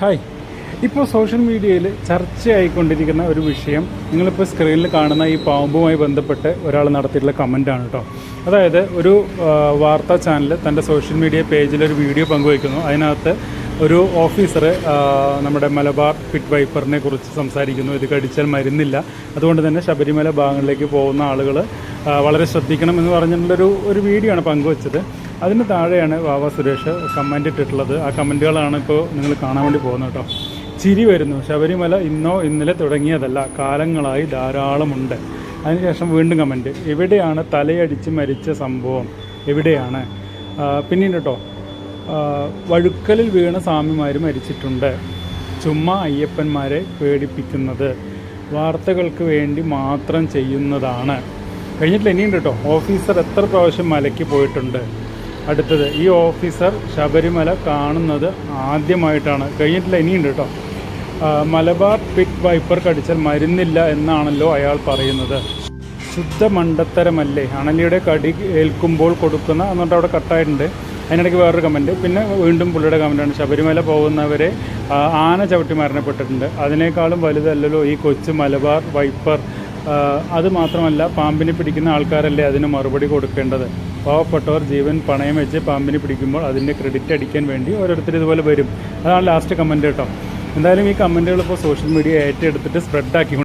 Hi. ഇപ്പോൾ social മീഡിയയിൽ ചർച്ചയായിക്കൊണ്ടിരിക്കുന്ന ഒരു വിഷയം നിങ്ങളിപ്പോൾ സ്ക്രീനിൽ കാണുന്ന ഈ പാമ്പുമായി ബന്ധപ്പെട്ട് ഒരാൾ നടത്തിയിട്ടുള്ള കമന്റാണ് കേട്ടോ. അതായത് ഒരു വാർത്താ ചാനൽ തന്റെ സോഷ്യൽ മീഡിയ പേജിൽ ഒരു വീഡിയോ പങ്കുവയ്ക്കുന്നു. അതിനകത്ത് ഒരു ഓഫീസർ നമ്മുടെ മലബാർ പിറ്റ് വൈപ്പറിനെ കുറിച്ച് സംസാരിക്കുന്നു. ഇത് കടിച്ചാൽ മരുന്നില്ല. അതുകൊണ്ട് തന്നെ ശബരിമല ഭാഗങ്ങളിലേക്ക് പോകുന്ന ആളുകൾ വളരെ ശ്രദ്ധിക്കണം എന്ന് പറഞ്ഞിട്ടുള്ളൊരു ഒരു വീഡിയോ ആണ് പങ്കുവച്ചത്. അതിന് താഴെയാണ് വാവ സുരേഷ് കമന്റ് ഇട്ടിട്ടുള്ളത്. ആ കമന്റുകളാണ് ഇപ്പോൾ നിങ്ങൾ കാണാൻ വേണ്ടി പോകുന്നത് കേട്ടോ. ചിരി വരുന്നു. ശബരിമല ഇന്നോ ഇന്നലെ തുടങ്ങിയതല്ല. കാലങ്ങളായി ധാരാളമുണ്ട്. അതിനുശേഷം വീണ്ടും കമന്റ് എവിടെയാണ് തലയടിച്ച് മരിച്ച സംഭവം? എവിടെയാണ്? പിന്നീട് കേട്ടോ. വഴുക്കലിൽ വീണ സ്വാമിമാർ മരിച്ചിട്ടുണ്ട്. ചുമ്മാ അയ്യപ്പന്മാരെ പേടിപ്പിക്കുന്നത്. വാർത്തകൾക്ക് വേണ്ടി മാത്രം ചെയ്യുന്നതാണ്. കഴിഞ്ഞിട്ടില്ല ഇനിയുണ്ട് കേട്ടോ ഓഫീസർ എത്ര പ്രാവശ്യം മലയ്ക്ക് പോയിട്ടുണ്ട്? അടുത്തത് ഈ ഓഫീസർ ശബരിമല കാണുന്നത് ആദ്യമായിട്ടാണ്. കഴിഞ്ഞിട്ടില്ല ഇനിയുണ്ട് കേട്ടോ മലബാർ പിക് വൈപ്പർ കടിച്ചാൽ മരുന്നില്ല എന്നാണല്ലോ അയാൾ പറയുന്നത്. ശുദ്ധ മണ്ടത്തരമല്ലേ അണലിയുടെ കടി ഏൽക്കുമ്പോൾ കൊടുക്കുന്ന എന്നിട്ട് അവിടെ കട്ടായിട്ടുണ്ട്. അതിനിടയ്ക്ക് വേറൊരു കമന്റ് പിന്നെ വീണ്ടും പുള്ളിയുടെ കമന്റാണ് ശബരിമല പോകുന്നവരെ ആന ചവിട്ടി മരണപ്പെട്ടിട്ടുണ്ട്. അതിനേക്കാളും വലുതല്ലല്ലോ ഈ കൊച്ചു മലബാർ വൈപ്പർ ആ, അത് മാത്രമല്ല പാമ്പിനെ പിടിക്കുന്ന ആൾക്കാരല്ലേ അതിന് മറുപടി കൊടുക്കേണ്ടത്? പാവപ്പെട്ടവർ ജീവൻ പണയം വെച്ച് പാമ്പിനെ പിടിക്കുമ്പോൾ അതിന്റെ ക്രെഡിറ്റ് അടിക്കാൻ വേണ്ടി ഓരോരുത്തർ ഇതുപോലെ വരും. അതാണ് ലാസ്റ്റ് കമന്റ് കേട്ടോ. എന്തായാലും ഈ കമന്റുകൾ ഇപ്പോൾ സോഷ്യൽ മീഡിയ ഏറ്റെടുത്തിട്ട് സ്പ്രെഡ് ആക്കി